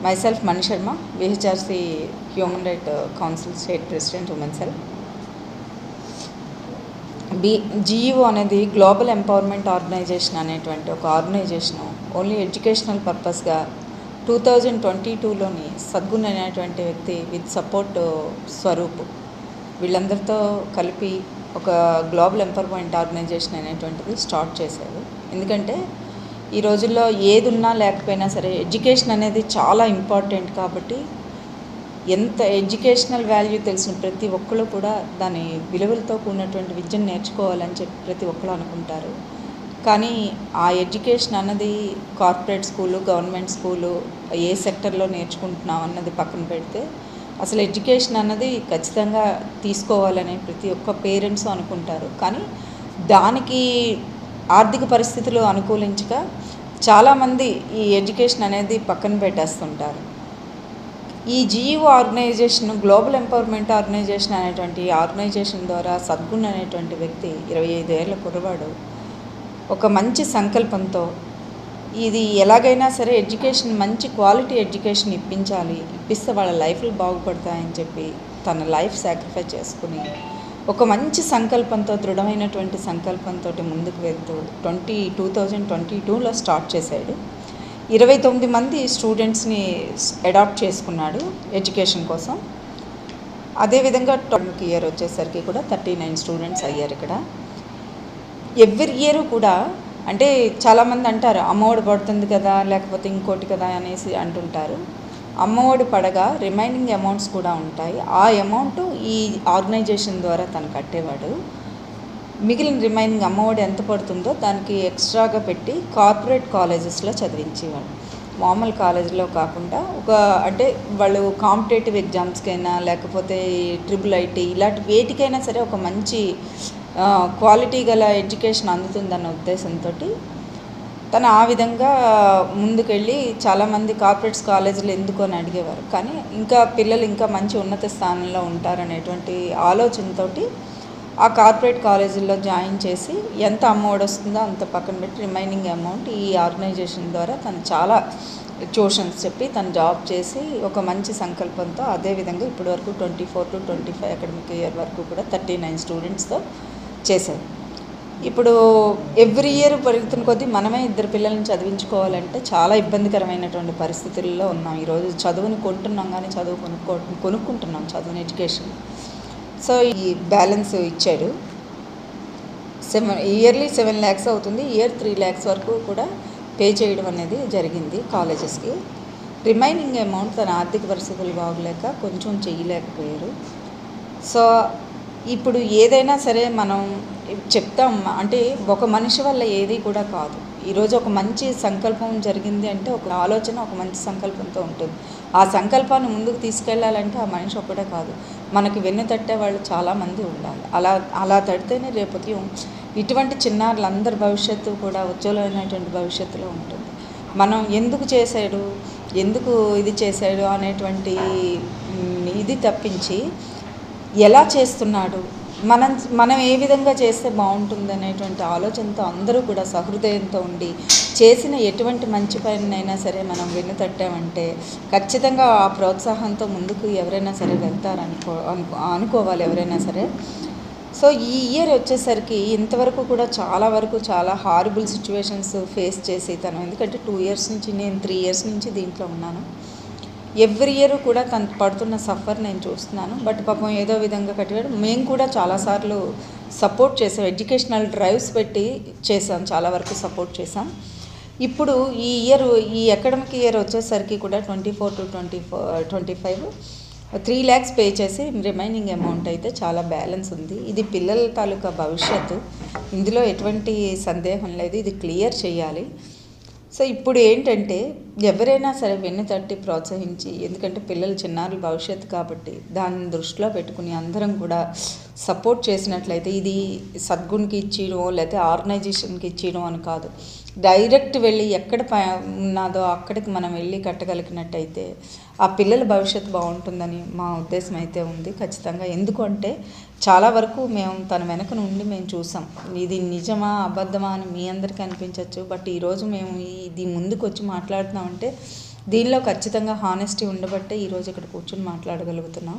myself Mani Sharma, VHRC Human Right uh, Council State President, Women Cell. B GEO అనేది global empowerment organisation అనేటువంటి ఒక organisation only educational పర్పస్గా two thousand twenty టూలోని సద్గుణ అనేటువంటి వ్యక్తి with support Swaroop వీళ్ళందరితో కలిపి ఒక గ్లోబల్ ఎంపవర్మెంట్ ఆర్గనైజేషన్ అనేటువంటిది స్టార్ట్ చేశారు ఎందుకంటే ఈ రోజుల్లో ఏది ఉన్నా లేకపోయినా సరే ఎడ్యుకేషన్ అనేది చాలా ఇంపార్టెంట్ కాబట్టి ఎంత ఎడ్యుకేషనల్ వాల్యూ తెలిసిన ప్రతి ఒక్కరు కూడా దాని విలువలతో కూడినటువంటి విద్యను నేర్చుకోవాలని చెప్పి ప్రతి ఒక్కరు అనుకుంటారు. కానీ ఆ ఎడ్యుకేషన్ అన్నది కార్పొరేట్ స్కూలు గవర్నమెంట్ స్కూలు ఏ సెక్టర్లో నేర్చుకుంటున్నాం అన్నది పక్కన పెడితే అసలు ఎడ్యుకేషన్ అన్నది ఖచ్చితంగా తీసుకోవాలని ప్రతి ఒక్క పేరెంట్స్ అనుకుంటారు. కానీ దానికి ఆర్థిక పరిస్థితులు అనుకూలించక చాలామంది ఈ ఎడ్యుకేషన్ అనేది పక్కన పెట్టేస్తుంటారు. ఈ GEO organisation global empowerment organisation అనేటువంటి ఆర్గనైజేషన్ ద్వారా సద్గుణ్ అనేటువంటి వ్యక్తి ఇరవై ఐదేళ్ళ కుర్రవాడు ఒక మంచి సంకల్పంతో ఇది ఎలాగైనా సరే ఎడ్యుకేషన్ మంచి క్వాలిటీ ఎడ్యుకేషన్ ఇప్పించాలి ఇప్పిస్తే వాళ్ళ లైఫ్లు బాగుపడతాయని చెప్పి తన లైఫ్ సాక్రిఫైస్ చేసుకుని ఒక మంచి సంకల్పంతో దృఢమైనటువంటి సంకల్పంతో ముందుకు వెళ్తూ ట్వంటీ టూ థౌజండ్ ట్వంటీ టూలో స్టార్ట్ చేశాడు. ఇరవై తొమ్మిది మంది స్టూడెంట్స్ని అడాప్ట్ చేసుకున్నాడు ఎడ్యుకేషన్ కోసం. అదేవిధంగా ట్వంటీ ఇయర్ వచ్చేసరికి కూడా థర్టీ నైన్ స్టూడెంట్స్ అయ్యారు ఇక్కడ. ఎవ్రీ ఇయర్ కూడా అంటే చాలామంది అంటారు అమ్మఒడి పడుతుంది కదా లేకపోతే ఇంకోటి కదా అనేసి అంటుంటారు. అమ్మఒడి పడగా రిమైనింగ్ అమౌంట్స్ కూడా ఉంటాయి. ఆ అమౌంట్ ఈ ఆర్గనైజేషన్ ద్వారా తను కట్టేవాడు. మిగిలిన రిమైనింగ్ అమ్మఒడి ఎంత పడుతుందో దానికి ఎక్స్ట్రాగా పెట్టి కార్పొరేట్ కాలేజెస్లో చదివించేవాడు. మామూలు కాలేజీలో కాకుండా ఒక అంటే వాళ్ళు కాంపిటేటివ్ ఎగ్జామ్స్కైనా లేకపోతే ట్రిపుల్ ఐటీ ఇలాంటి వేటికైనా సరే ఒక మంచి క్వాలిటీ గల ఎడ్యుకేషన్ అందుతుందన్న ఉద్దేశంతో తను ఆ విధంగా ముందుకెళ్ళి చాలామంది కార్పొరేట్స్ కాలేజీలు ఎందుకు అని అడిగేవారు. కానీ ఇంకా పిల్లలు ఇంకా మంచి ఉన్నత స్థానంలో ఉంటారనేటువంటి ఆలోచనతోటి ఆ కార్పొరేట్ కాలేజీల్లో జాయిన్ చేసి ఎంత అమౌంట్ వస్తుందో అంత పక్కన పెట్టి రిమైనింగ్ అమౌంట్ ఈ ఆర్గనైజేషన్ ద్వారా తను చాలా ట్యూషన్స్ చెప్పి తను జాబ్ చేసి ఒక మంచి సంకల్పంతో అదేవిధంగా ఇప్పటి వరకు twenty four to twenty five academic year వరకు కూడా థర్టీ నైన్ స్టూడెంట్స్తో చేశారు. ఇప్పుడు ఎవ్రీ ఇయర్ పెరుగుతున్న కొద్దీ మనమే ఇద్దరు పిల్లల్ని చదివించుకోవాలంటే చాలా ఇబ్బందికరమైనటువంటి పరిస్థితుల్లో ఉన్నాం. ఈరోజు చదువుని కొంటున్నాం కానీ చదువు కొనుక్కో కొనుక్కుంటున్నాం చదువుని ఎడ్యుకేషన్ సో ఈ బ్యాలెన్స్ ఇచ్చాడు. సెవెన్ ఇయర్లీ సెవెన్ ల్యాక్స్ అవుతుంది. ఇయర్ త్రీ ల్యాక్స్ వరకు కూడా పే చేయడం అనేది జరిగింది కాలేజెస్కి రిమైనింగ్ అమౌంట్ తన ఆర్థిక పరిస్థితులు బాగలేక కొంచెం చేయలేకపోయారు. సో ఇప్పుడు ఏదైనా సరే మనం చెప్తాం అంటే ఒక మనిషి వల్ల ఏది కూడా కాదు. ఈరోజు ఒక మంచి సంకల్పం జరిగింది అంటే ఒక ఆలోచన ఒక మంచి సంకల్పంతో ఉంటుంది. ఆ సంకల్పాన్ని ముందుకు తీసుకెళ్ళాలంటే ఆ మనిషి ఒక్కటే కాదు. మనకి వెన్ను తట్టే వాళ్ళు చాలామంది ఉండాలి. అలా అలా తడితేనే రేపటి ఇటువంటి చిన్నారులందరి భవిష్యత్తు కూడా ఉజ్వలమైనటువంటి భవిష్యత్తులో ఉంటుంది. మనం ఎందుకు చేశాడు ఎందుకు ఇది చేశాడు అనేటువంటి ఇది తప్పించి ఎలా చేస్తున్నాడు మనం మనం ఏ విధంగా చేస్తే బాగుంటుంది అనేటువంటి ఆలోచనతో అందరూ కూడా సహృదయంతో ఉండి చేసిన ఎటువంటి మంచి పనినైనా సరే మనం వెన్ను తట్టామంటే ఖచ్చితంగా ఆ ప్రోత్సాహంతో ముందుకు ఎవరైనా సరే వెళ్తారనుకో అనుకో అనుకోవాలి ఎవరైనా సరే. సో ఈ ఇయర్ వచ్చేసరికి ఇంతవరకు కూడా చాలా వరకు చాలా హారబుల్ సిచ్యువేషన్స్ ఫేస్ చేసి తను. ఎందుకంటే టూ ఇయర్స్ నుంచి నేను త్రీ ఇయర్స్ నుంచి దీంట్లో ఉన్నాను. ఎవ్రీ ఇయర్ కూడా తను పడుతున్న సఫర్ నేను చూస్తున్నాను. బట్ పాపం ఏదో విధంగా కట్టాడు మేము కూడా చాలాసార్లు సపోర్ట్ చేసాం. ఎడ్యుకేషనల్ డ్రైవ్స్ పెట్టి చేసాం. చాలా వరకు సపోర్ట్ చేసాం. ఇప్పుడు ఈ ఇయర్ ఈ అకాడమిక్ ఇయర్ వచ్చేసరికి కూడా twenty four to twenty four twenty five three lakhs pay చేసి రిమైనింగ్ అమౌంట్ అయితే చాలా బ్యాలెన్స్ ఉంది. ఇది పిల్లల తాలూకా భవిష్యత్తు. ఇందులో ఎటువంటి సందేహం లేదు. ఇది క్లియర్ చేయాలి. సో ఇప్పుడు ఏంటంటే ఎవరైనా సరే వెన్ను తట్టి ప్రోత్సహించి ఎందుకంటే పిల్లలు చిన్నారుల భవిష్యత్తు కాబట్టి దాన్ని దృష్టిలో పెట్టుకుని అందరం కూడా సపోర్ట్ చేసినట్లయితే ఇది సద్గుణ్కి ఇచ్చేయడం లేకపోతే ఆర్గనైజేషన్కి ఇచ్చేయడం అని కాదు. డైరెక్ట్ వెళ్ళి ఎక్కడ ప ఉన్నదో అక్కడికి మనం వెళ్ళి కట్టగలిగినట్టయితే ఆ పిల్లల భవిష్యత్తు బాగుంటుందని మా ఉద్దేశం అయితే ఉంది ఖచ్చితంగా. ఎందుకంటే చాలా వరకు మేము తన వెనక నుండి మేము చూసాం. ఇది నిజమా అబద్ధమా అని మీ అందరికీ అనిపించవచ్చు బట్ ఈరోజు మేము ఇది ముందుకు వచ్చి మాట్లాడుతున్నామంటే దీనిలో ఖచ్చితంగా హానెస్టీ ఉండబట్టే ఈరోజు ఇక్కడ కూర్చొని మాట్లాడగలుగుతున్నాం.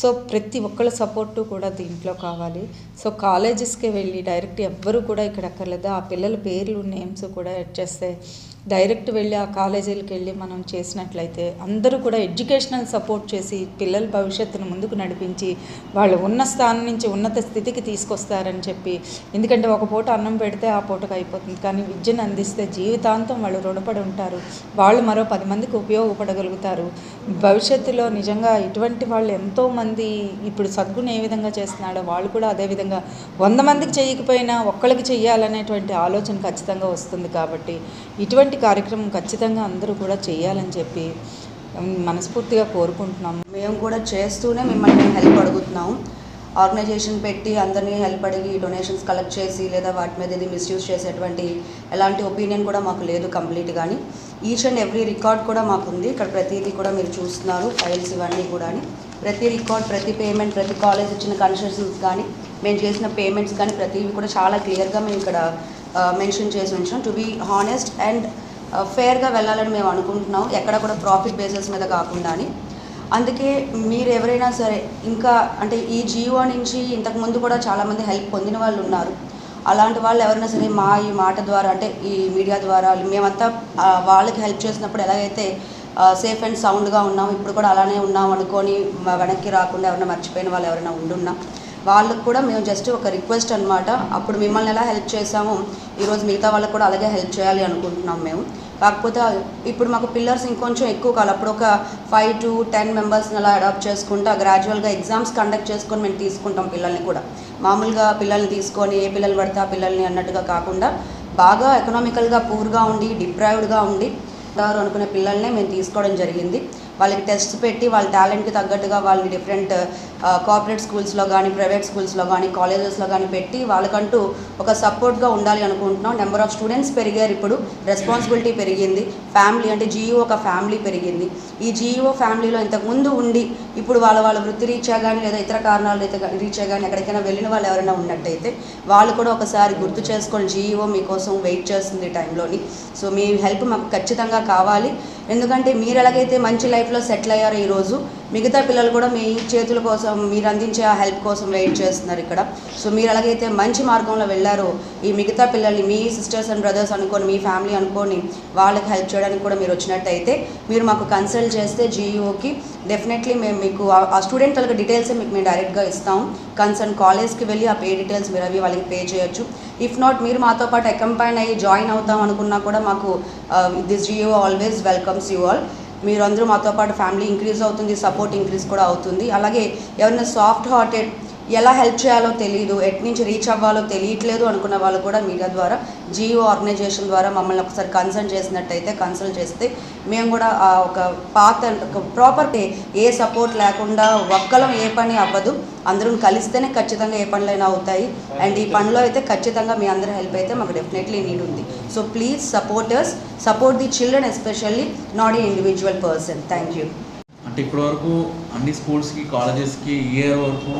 సో ప్రతి ఒక్కళ్ళ సపోర్టు కూడా దీంట్లో కావాలి. సో కాలేజెస్కి వెళ్ళి డైరెక్ట్ ఎవ్వరు కూడా ఇక్కడ అక్కర్లేదు. ఆ పిల్లల పేర్లు నేమ్స్ కూడా యాడ్ చేస్తే డైరెక్ట్ వెళ్ళి ఆ కాలేజీలకు వెళ్ళి మనం చేసినట్లయితే అందరూ కూడా ఎడ్యుకేషనల్ సపోర్ట్ చేసి పిల్లల భవిష్యత్తును ముందుకు నడిపించి వాళ్ళు ఉన్న స్థానం నుంచి ఉన్నత స్థితికి తీసుకొస్తారని చెప్పి. ఎందుకంటే ఒక పూట అన్నం పెడితే ఆ పూటకు అయిపోతుంది. కానీ విద్యను అందిస్తే జీవితాంతం వాళ్ళు రుణపడి ఉంటారు. వాళ్ళు మరో పది మందికి ఉపయోగపడగలుగుతారు. భవిష్యత్తులో నిజంగా ఇటువంటి వాళ్ళు ఎంతోమంది ఇప్పుడు సద్గుణ ఏ విధంగా చేస్తున్నాడో వాళ్ళు కూడా అదే విధంగా వంద మందికి చేయకపోయినా ఒక్కళ్ళకి చేయాలనేటువంటి ఆలోచన ఖచ్చితంగా వస్తుంది కాబట్టి ఇటువంటి కార్యక్రమం ఖచ్చితంగా అందరూ కూడా చేయాలని చెప్పి మనస్ఫూర్తిగా కోరుకుంటున్నాము మేము కూడా చేస్తూనే మిమ్మల్ని హెల్ప్ అడుగుతున్నాము ఆర్గనైజేషన్ పెట్టి అందరినీ హెల్ప్ అడిగి డొనేషన్స్ కలెక్ట్ చేసి లేదా వాటి మీద ఇది మిస్యూజ్ చేసేటువంటి ఎలాంటి ఒపీనియన్ కూడా మాకు లేదు కంప్లీట్ కానీ ఈచ్ అండ్ ఎవ్రీ రికార్డ్ కూడా మాకు ఉంది. ఇక్కడ ప్రతిదీ కూడా మీరు చూస్తున్నారు. ఫైల్స్ ఇవన్నీ కూడా ప్రతి రికార్డ్ ప్రతి పేమెంట్ ప్రతి కాలేజ్ ఇచ్చిన కన్సెషన్స్ కానీ మేము చేసిన పేమెంట్స్ కానీ ప్రతివి కూడా చాలా క్లియర్గా మేము ఇక్కడ మెన్షన్ చేసి ఉంచాం. టు బీ హానెస్ట్ అండ్ ఫేర్గా వెళ్ళాలని మేము అనుకుంటున్నాం. ఎక్కడ కూడా ప్రాఫిట్ బేసిస్ మీద కాకుండా అని అందుకే మీరు ఎవరైనా సరే ఇంకా అంటే ఈ జియో నుంచి ఇంతకు ముందు కూడా చాలామంది హెల్ప్ పొందిన వాళ్ళు ఉన్నారు. అలాంటి వాళ్ళు ఎవరైనా సరే మా ఈ మాట ద్వారా అంటే ఈ మీడియా ద్వారా మేమంతా వాళ్ళకి హెల్ప్ చేసినప్పుడు ఎలాగైతే సేఫ్ అండ్ సౌండ్గా ఉన్నాం ఇప్పుడు కూడా అలానే ఉన్నాం అనుకొని వెనక్కి రాకుండా ఎవరైనా మర్చిపోయిన వాళ్ళు ఎవరైనా ఉండున్నా వాళ్ళకు కూడా మేము జస్ట్ ఒక రిక్వెస్ట్ అనమాట అప్పుడు మిమ్మల్ని ఎలా హెల్ప్ చేసామో ఈరోజు మిగతా వాళ్ళకు కూడా అలాగే హెల్ప్ చేయాలి అనుకుంటున్నాం మేము. కాకపోతే ఇప్పుడు మాకు పిల్లర్స్ ఇంకొంచెం ఎక్కువ కావాలి. అప్పుడు ఒక ఫైవ్ టు టెన్ మెంబర్స్ని అలా అడాప్ట్ చేసుకుంటా గ్రాడ్యువల్గా ఎగ్జామ్స్ కండక్ట్ చేసుకొని మేము తీసుకుంటాం పిల్లల్ని కూడా. మామూలుగా పిల్లల్ని తీసుకొని ఏ పిల్లలు పడితే ఆ పిల్లల్ని అన్నట్టుగా కాకుండా బాగా ఎకనామికల్గా పూర్గా ఉండి డిప్రైవ్డ్గా ఉండి ఉంటారు అనుకునే పిల్లల్నే మేము తీసుకోవడం జరిగింది. వాళ్ళకి టెస్ట్ పెట్టి వాళ్ళ టాలెంట్కి తగ్గట్టుగా వాళ్ళని డిఫరెంట్ కార్పొరేట్ స్కూల్స్లో కానీ ప్రైవేట్ స్కూల్స్లో కానీ కాలేజెస్లో కానీ పెట్టి వాళ్ళకంటూ ఒక సపోర్ట్గా ఉండాలి అనుకుంటున్నాం. నెంబర్ ఆఫ్ స్టూడెంట్స్ పెరిగారు ఇప్పుడు. రెస్పాన్సిబిలిటీ పెరిగింది. ఫ్యామిలీ అంటే జీఈఓ ఒక ఫ్యామిలీ పెరిగింది. ఈ జీఈఓ ఫ్యామిలీలో ఇంతకుముందు ఉండి ఇప్పుడు వాళ్ళ వాళ్ళ వృత్తి రీత్యా కానీ లేదా ఇతర కారణాల రీత్యా రీత్యా కానీ ఎక్కడికైనా వెళ్ళిన వాళ్ళు ఎవరైనా ఉన్నట్టయితే వాళ్ళు కూడా ఒకసారి గుర్తు చేసుకొని జీఈఓ మీకోసం వెయిట్ చేస్తుంది టైంలోని సో మీ హెల్ప్ మాకు ఖచ్చితంగా కావాలి. ఎందుకంటే మీరు ఎలాగైతే మంచి లైఫ్లో సెటిల్ అయ్యారో ఈరోజు మిగతా పిల్లలు కూడా మీ చేతుల కోసం మీరు అందించే ఆ హెల్ప్ కోసం వెయిట్ చేస్తున్నారు ఇక్కడ. సో మీరు ఎలాగైతే మంచి మార్గంలో వెళ్ళారో ఈ మిగతా పిల్లల్ని మీ సిస్టర్స్ అండ్ బ్రదర్స్ అనుకొని మీ ఫ్యామిలీ అనుకొని వాళ్ళకి హెల్ప్ చేయడానికి కూడా మీరు వచ్చినట్టయితే మీరు మాకు కన్సల్ట్ చేస్తే జీఈఓకి డెఫినెట్లీ మేము మీకు ఆ- స్టూడెంట్ వాళ్ళకి డీటెయిల్స్ మీకు మేము డైరెక్ట్గా ఇస్తాం. కన్సర్న్ కాలేజ్కి వెళ్ళి ఆ పే డీటెయిల్స్ మీరు అవి వాళ్ళకి పే చేయొచ్చు. ఇఫ్ నాట్ మీరు మాతో పాటు అకంపైన్ అయ్యి జాయిన్ అవుతాం అనుకున్నా కూడా మాకు this Jio always welcomes you all మీరందరూ మాతో పాటు ఫ్యామిలీ ఇంక్రీజ్ అవుతుంది సపోర్ట్ ఇంక్రీజ్ కూడా అవుతుంది. అలాగే ఎవరైనా సాఫ్ట్ హార్టెడ్ ఎలా హెల్ప్ చేయాలో తెలియదు ఎట్ నుంచి రీచ్ అవ్వాలో తెలియట్లేదు అనుకున్న వాళ్ళు కూడా మీడియా ద్వారా జియో ఆర్గనైజేషన్ ద్వారా మమ్మల్ని ఒకసారి కన్సల్ట్ చేసినట్టయితే కన్సల్ట్ చేస్తే మేము కూడా ఆ ఒక పాత ఒక ప్రాపర్ ఏ సపోర్ట్ లేకుండా ఒక్కలం ఏ పని అవ్వదు. అందరం కలిస్తేనే ఖచ్చితంగా ఏ పనులైనా అవుతాయి. అండ్ ఈ పనిలో అయితే ఖచ్చితంగా మీ అందరి హెల్ప్ అయితే మాకు డెఫినెట్లీ నీడ్ ఉంది. So please supporters support the children especially not a individual person thank you అంటే ఇప్పటివరకు అన్ని స్కూల్స్కి కాలేజెస్కి ఇయర్ వరకు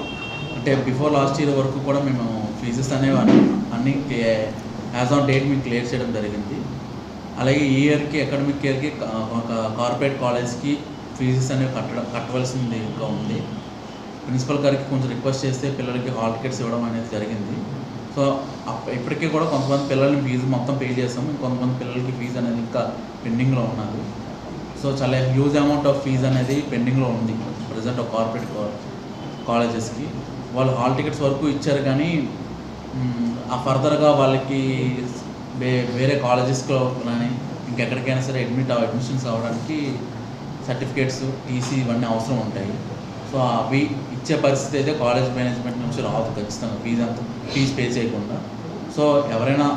అంటే బిఫోర్ లాస్ట్ ఇయర్ వరకు కూడా మేము ఫీజెస్ అనేవి అన్ని అన్ని యాజ్ ఆన్ డేట్ మీకు క్లియర్ చేయడం జరిగింది. అలాగే ఈ ఇయర్కి అకాడమిక్ ఇయర్కి ఒక కార్పొరేట్ కాలేజ్కి ఫీజెస్ అనేవి కట్టడం కట్టవలసింది ఇంకా ఉంది. ప్రిన్సిపల్ గారికి కొంచెం రిక్వెస్ట్ చేస్తే పిల్లలకి హాల్ టికెట్స్ ఇవ్వడం అనేది జరిగింది. సో అప్- ఇప్పటికీ కూడా కొంతమంది పిల్లల్ని ఫీజు మొత్తం పే చేస్తాము. ఇంకొంతమంది పిల్లలకి ఫీజు అనేది ఇంకా పెండింగ్లో ఉన్నది. సో చాలా హ్యూజ్ అమౌంట్ ఆఫ్ ఫీజు అనేది పెండింగ్లో ఉంది. ప్రజెంట్ కార్పొరేట్ కాలేజెస్కి వాళ్ళు హాల్ టికెట్స్ వరకు ఇచ్చారు కానీ ఆ ఫర్దర్గా వాళ్ళకి వేరే కాలేజెస్లో కానీ ఇంకెక్కడికైనా సరే అడ్మిట్ అడ్మిషన్స్ అవ్వడానికి సర్టిఫికేట్స్ టీసీ ఇవన్నీ అవసరం ఉంటాయి. సో అవి ఇచ్చే పరిస్థితి అయితే కాలేజ్ మేనేజ్మెంట్ నుంచి రాదు ఖచ్చితంగా. ఫీజు అంత ఫీజు పే చేయకుండా. సో ఎవరైనా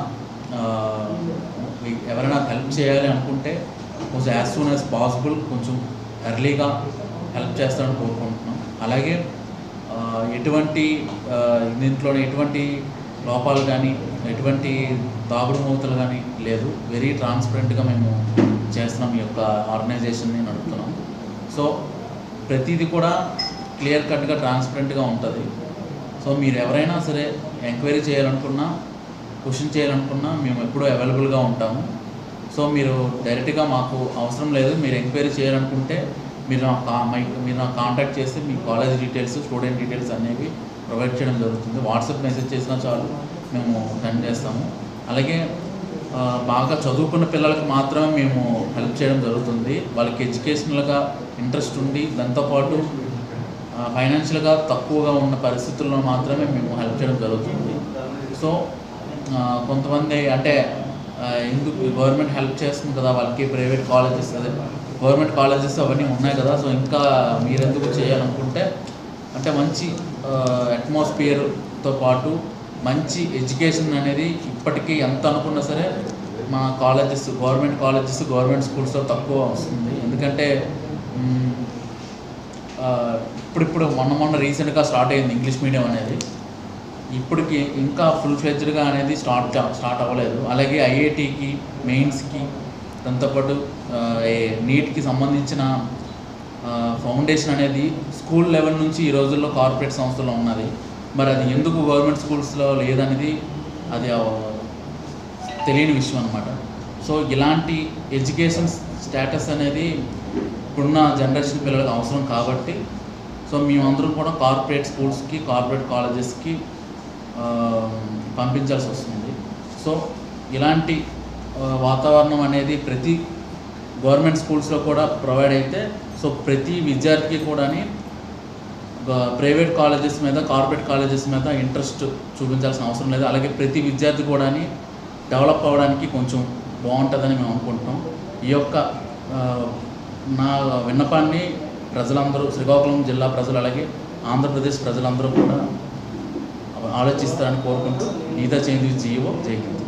ఎవరైనా హెల్ప్ చేయాలి అనుకుంటే కొంచెం యాజ్ సూన్ యాజ్ పాసిబుల్ కొంచెం ఎర్లీగా హెల్ప్ చేస్తారని కోరుకుంటున్నాం. అలాగే ఎటువంటి దీంట్లోనే దీంట్లో ఎటువంటి లోపాలు కానీ ఎటువంటి తాగుడు మూతలు కానీ లేదు. వెరీ ట్రాన్స్పరెంట్గా మేము చేస్తున్నాం ఈ యొక్క ఆర్గనైజేషన్ని నడుపుతున్నాం. సో ప్రతిదీ కూడా క్లియర్ కట్గా ట్రాన్స్పరెంట్గా ఉంటుంది. సో మీరు ఎవరైనా సరే ఎంక్వైరీ చేయాలనుకున్నా క్వశ్చన్ చేయాలనుకున్నా మేము ఎప్పుడూ అవైలబుల్గా ఉంటాము. సో మీరు డైరెక్ట్గా మాకు అవసరం లేదు. మీరు ఎంక్వైరీ చేయాలనుకుంటే మీరు నా మై- మీరు నాకు కాంటాక్ట్ చేస్తే మీ కాలేజ్ డీటెయిల్స్ స్టూడెంట్ డీటెయిల్స్ అనేవి ప్రొవైడ్ చేయడం జరుగుతుంది. వాట్సాప్ మెసేజ్ చేసినా చాలు మేము సెండ్ చేస్తాము. అలాగే బాగా చదువుకున్న పిల్లలకి మాత్రమే మేము హెల్ప్ చేయడం జరుగుతుంది. వాళ్ళకి ఎడ్యుకేషనల్గా ఇంట్రెస్ట్ ఉండి దాంతోపాటు ఫైనాన్షియల్గా తక్కువగా ఉన్న పరిస్థితుల్లో మాత్రమే మేము హెల్ప్ చేయడం జరుగుతుంది. సో కొంతమంది అంటే ఎందుకు గవర్నమెంట్ హెల్ప్ చేస్తుంది కదా వాళ్ళకి ప్రైవేట్ కాలేజెస్ అదే. గవర్నమెంట్ కాలేజెస్ అవన్నీ ఉన్నాయి కదా సో ఇంకా మీరెందుకు చేయాలనుకుంటే అంటే మంచి అట్మాస్ఫియర్తో పాటు మంచి ఎడ్యుకేషన్ అనేది ఇప్పటికీ ఎంత అనుకున్నా సరే మా కాలేజెస్ గవర్నమెంట్ కాలేజెస్ గవర్నమెంట్ స్కూల్స్లో తక్కువ వస్తుంది. ఎందుకంటే ఇప్పుడిప్పుడు మొన్న మొన్న రీసెంట్గా స్టార్ట్ అయింది ఇంగ్లీష్ మీడియం అనేది. ఇప్పటికి ఇంకా ఫుల్ ఫ్లెజ్డ్గా అనేది స్టార్ట్ స్టార్ట్ అవ్వలేదు. అలాగే ఐఐటికి మెయిన్స్కి దాంతోపాటు నీట్కి సంబంధించిన ఫౌండేషన్ అనేది స్కూల్ లెవెల్ నుంచి ఈ రోజుల్లో కార్పొరేట్ సంస్థలో ఉన్నది. మరి అది ఎందుకు గవర్నమెంట్ స్కూల్స్లో లేదనేది అది తెలియని విషయం అనమాట సో ఇలాంటి ఎడ్యుకేషన్ స్టేటస్ అనేది ఇప్పుడున్న జనరేషన్ పిల్లలకు అవసరం కాబట్టి సో మేమందరం కూడా కార్పొరేట్ స్కూల్స్కి కార్పొరేట్ కాలేజెస్కి పంపించాల్సి వస్తుంది. సో ఇలాంటి వాతావరణం అనేది ప్రతి గవర్నమెంట్ స్కూల్స్లో కూడా ప్రొవైడ్ అయితే సో ప్రతి విద్యార్థికి కూడాని ప్రైవేట్ కాలేజెస్ మీద కార్పొరేట్ కాలేజెస్ మీద ఇంట్రెస్ట్ చూపించాల్సిన అవసరం లేదు. అలాగే ప్రతి విద్యార్థి కూడా డెవలప్ అవ్వడానికి కొంచెం బాగుంటుందని మేము అనుకుంటున్నాం. ఈ యొక్క నా విన్నపాన్ని ప్రజలందరూ శ్రీకాకుళం జిల్లా ప్రజలు అలాగే ఆంధ్రప్రదేశ్ ప్రజలందరూ కూడా ఆలోచిస్తారని కోరుకుంటూ ఈత చేంది జీవో. జై హింద్.